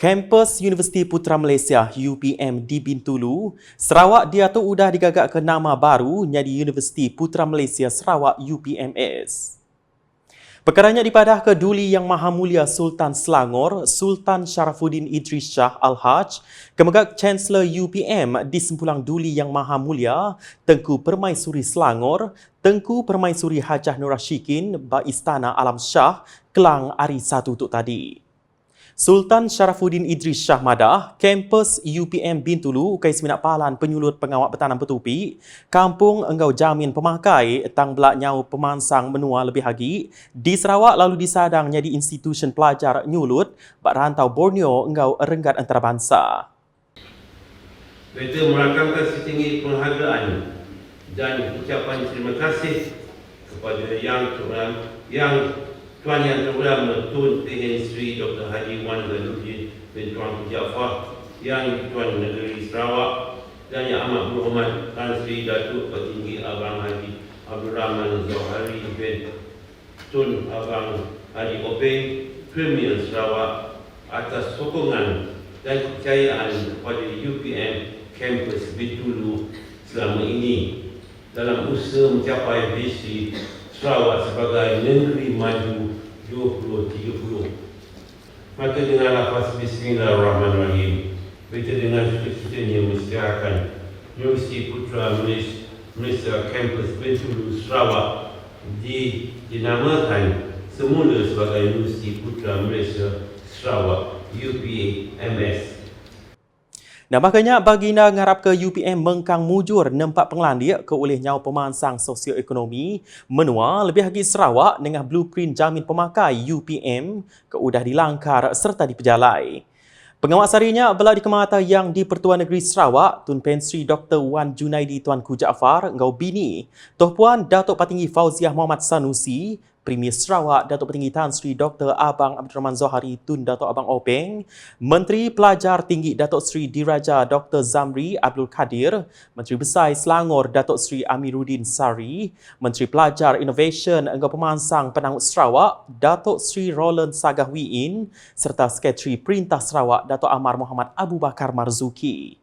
Kampus Universiti Putra Malaysia UPM di Bintulu, Sarawak diatur udah digagak ke nama baru jadi Universiti Putra Malaysia Sarawak UPMS. Perkaranya dipadah ke Duli Yang Maha Mulia Sultan Selangor, Sultan Sharafuddin Idris Shah Al-Haj, Kemegak Chancellor UPM di Sempulang Duli Yang Maha Mulia, Tengku Permaisuri Selangor, Tengku Permaisuri Hajah Nur Rashikin, Ba Istana Alam Shah, Kelang Ari Satu Tuk Tadi. Sultan Sharafuddin Idris Shah Madah, kampus UPM Bintulu, Ukai Seminak Palan Penyulut Pengawak Bertanam Petupi, Kampung Enggau Jamin Pemakai, Tang Belak Nyau Pemansang Menua Lebih Hagi, di Sarawak lalu disadang jadi institusi pelajar nyulut, Bak Rantau Borneo Enggau Renggat Antarabangsa. Kita merakamkan setinggi penghargaan dan ucapan terima kasih kepada yang Tuhan yang Tuan Yang Terhormat Tun Tehen Sri Dr. Haji Wan Zaluddin bin Tuan Jaafar Yang Tuan Negeri Sarawak dan Yang Amat Berhormat Tan Sri Datuk Petinggi Abang Haji Abdul Rahman Zohari bin Tun Abang Haji Openg Premier Sarawak atas sokongan dan kepercayaan kepada UPM Campus Bintulu selama ini dalam usaha mencapai visi Sarawak sebagai negeri maju 2030. Maka dengan lafaz Bismillahirrahmanirrahim, kita dengan suka-sukanya mestiakan Universiti Putra Malaysia Campus Bintulu Sarawak di, dinamakan semula sebagai Universiti Putra Malaysia Sarawak UPMS. Nampaknya baginda ngarap ke UPM mengkang mujur nempat pengelandik ke oleh nyawa pemansang sosioekonomi menua lebih lagi Sarawak dengan blueprint jamin pemakai UPM ke udah dilangkar serta dipejalai. Pengawal sarinya belah di kemata yang di Pertuan Negeri Sarawak, Tun Pensri Dr. Wan Junaidi Tuanku Jaafar, Ngau Bini, Tuan Puan Datuk Patinggi Fauziah Muhammad Sanusi, Premier Sarawak Datuk Petinggi Tan Sri Dr. Abang Abdul Rahman Zohari Tun Datuk Abang Openg, Menteri Pelajar Tinggi Datuk Sri Diraja Dr. Zamri Abdul Kadir, Menteri Besar Selangor Datuk Sri Amiruddin Sari, Menteri Pelajar Innovation Engkau Pemansang Penangut Sarawak Datuk Sri Roland Sagahwiin serta Sekretari Perintah Sarawak Datuk Amar Muhammad Abu Bakar Marzuki.